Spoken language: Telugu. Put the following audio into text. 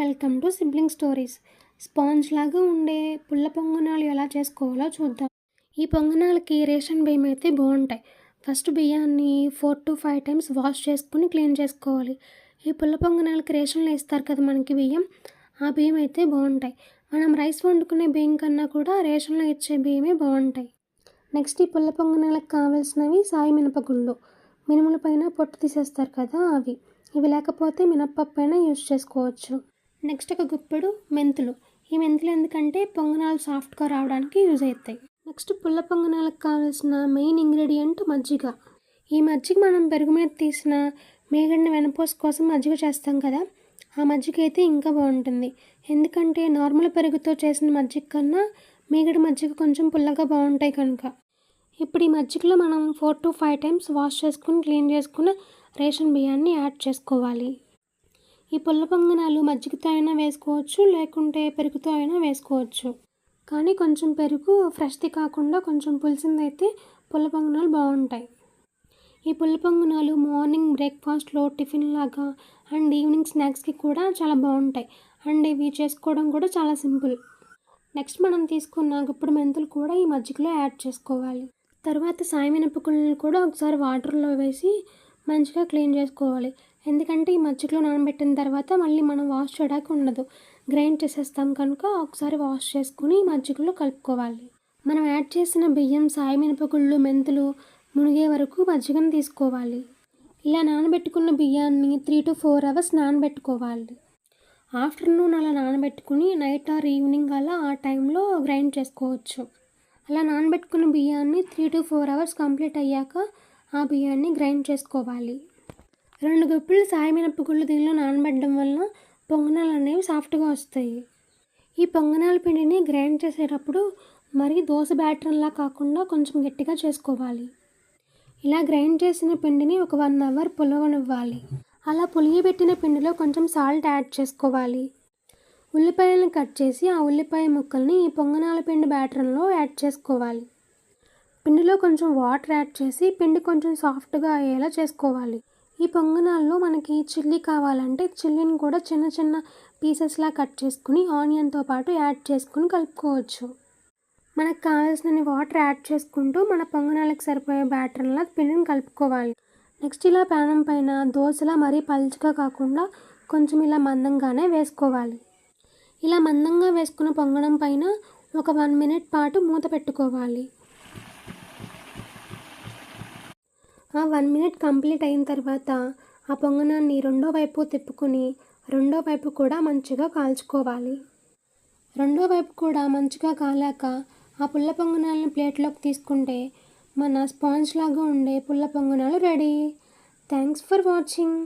Welcome to sibling stories. Sponge లాగా ఉండే పుల్ల పొంగనాలు ఎలా చేసుకోవాలో చూద్దాం. ఈ పొంగనాలకి రేషన్ బియ్యం అయితే బాగుంటాయి. ఫస్ట్ బియ్యాన్ని four to five times wash చేసుకుని క్లీన్ చేసుకోవాలి. ఈ పుల్ల పొంగనాలకి రేషన్లో ఇస్తారు కదా మనకి బియ్యం. ఆ బియ్యం అయితే బాగుంటాయి. మనం రైస్ వండుకునే బియ్యం కన్నా కూడా రేషన్లో ఇచ్చే బియ్యమే బాగుంటాయి. నెక్స్ట్ ఈ పుల్ల పొంగనాలకు కావాల్సినవి సాయి మినపగుళ్ళు. మినుముల పైన పొట్టు తీసేస్తారు కదా అవి. ఇవి లేకపోతే మినప్పప్పు అయినా యూజ్ చేసుకోవచ్చు. నెక్స్ట్ ఒక గుప్పెడు మెంతులు. ఈ మెంతులు ఎందుకంటే పొంగనాలు సాఫ్ట్గా రావడానికి యూజ్ అవుతాయి నెక్స్ట్ పుల్ల పొంగనాలకు కావాల్సిన మెయిన్ ఇంగ్రీడియంట్ మజ్జిగ. ఈ మజ్జిగ మనం పెరుగు మీద తీసిన మేగడిని వెనపోసు కోసం మజ్జిగ చేస్తాం కదా ఆ మజ్జిగ అయితే ఇంకా బాగుంటుంది. ఎందుకంటే నార్మల్ పెరుగుతో చేసిన మజ్జిగ కన్నా మేగడి మజ్జిగ కొంచెం పుల్లగా బాగుంటాయి కనుక. ఇప్పుడు ఈ మజ్జిగలో మనం four to five times wash చేసుకుని క్లీన్ చేసుకున్న రేషన్ బియ్యాన్ని యాడ్ చేసుకోవాలి. ఈ పుల్ల పొంగనాలు మజ్జిగతో అయినా వేసుకోవచ్చు లేకుంటే పెరుగుతో అయినా వేసుకోవచ్చు. కానీ కొంచెం పెరుగు ఫ్రెష్ది కాకుండా కొంచెం పులిసింది అయితే పుల్ల పొంగనాలు బాగుంటాయి. ఈ పుల్ల పొంగనాలు మార్నింగ్ బ్రేక్ఫాస్ట్లో టిఫిన్ లాగా అండ్ ఈవినింగ్ స్నాక్స్కి కూడా చాలా బాగుంటాయి. అండ్ ఇవి చేసుకోవడం కూడా చాలా సింపుల్. నెక్స్ట్ మనం తీసుకున్న గుప్పుడు మెంతులు కూడా ఈ మజ్జిగలో యాడ్ చేసుకోవాలి. తర్వాత సాయి మినపగుళ్ళని కూడా ఒకసారి వాటర్లో వేసి మంచిగా క్లీన్ చేసుకోవాలి. ఎందుకంటే ఈ మజ్జిగలో నానబెట్టిన తర్వాత మళ్ళీ మనం వాష్ చేయడానికి ఉండదు. గ్రైండ్ చేసేస్తాం కనుక ఒకసారి వాష్ చేసుకుని ఈ మజ్జిగలో కలుపుకోవాలి. మనం యాడ్ చేసిన బియ్యం సాయి మినపగుళ్ళు మెంతులు మునిగే వరకు మజ్జిగను తీసుకోవాలి. ఇలా నానబెట్టుకున్న బియ్యాన్ని త్రీ టు ఫోర్ అవర్స్ నానబెట్టుకోవాలి. ఆఫ్టర్నూన్ అలా నానబెట్టుకుని నైట్ ఆర్ ఈవినింగ్ అలా ఆ టైంలో గ్రైండ్ చేసుకోవచ్చు. అలా నానబెట్టుకున్న బియ్యాన్ని three to four hours complete అయ్యాక ఆ బియ్యాన్ని గ్రైండ్ చేసుకోవాలి. రెండు గుప్పులు సాయి దీనిలో నానబెట్టడం వల్ల పొంగనాలు అనేవి సాఫ్ట్గా వస్తాయి. ఈ పొంగనాల పిండిని గ్రైండ్ చేసేటప్పుడు మరీ దోశ బ్యాటర్లా కాకుండా కొంచెం గట్టిగా చేసుకోవాలి. ఇలా గ్రైండ్ చేసిన పిండిని ఒక వన్ అవర్ పులవనివ్వాలి. అలా పులియబెట్టిన పిండిలో కొంచెం సాల్ట్ యాడ్ చేసుకోవాలి. ఉల్లిపాయలను కట్ చేసి ఆ ఉల్లిపాయ ముక్కల్ని ఈ పొంగనాల పిండి బ్యాటర్లో యాడ్ చేసుకోవాలి. పిండిలో కొంచెం వాటర్ యాడ్ చేసి పిండి కొంచెం సాఫ్ట్గా అయ్యేలా చేసుకోవాలి. ఈ పొంగనాల్లో మనకి చిల్లీ కావాలంటే చిల్లీని కూడా చిన్న చిన్న పీసెస్లా కట్ చేసుకుని ఆనియన్తో పాటు యాడ్ చేసుకుని కలుపుకోవచ్చు. మనకు కావాల్సిన వాటర్ యాడ్ చేసుకుంటూ మన పొంగనాలకు సరిపోయే బ్యాటర్లా పిండిని కలుపుకోవాలి. నెక్స్ట్ ఇలా ప్యానం పైన దోశలా మరీ పలుచగా కాకుండా కొంచెం ఇలా మందంగానే వేసుకోవాలి. ఇలా మందంగా వేసుకున్న పొంగడం పైన ఒక వన్ మినిట్ పాటు మూత పెట్టుకోవాలి. ఆ వన్ మినిట్ కంప్లీట్ అయిన తర్వాత ఆ పొంగనాన్ని రెండో వైపు తిప్పుకొని రెండో వైపు కూడా మంచిగా కాల్చుకోవాలి. రెండో వైపు కూడా మంచిగా కాలాక ఆ పుల్ల పొంగనాలను ప్లేట్లోకి తీసుకుంటే మన స్పాంజ్ లాగా ఉండే పుల్ల పొంగనాలు రెడీ. Thanks for watching.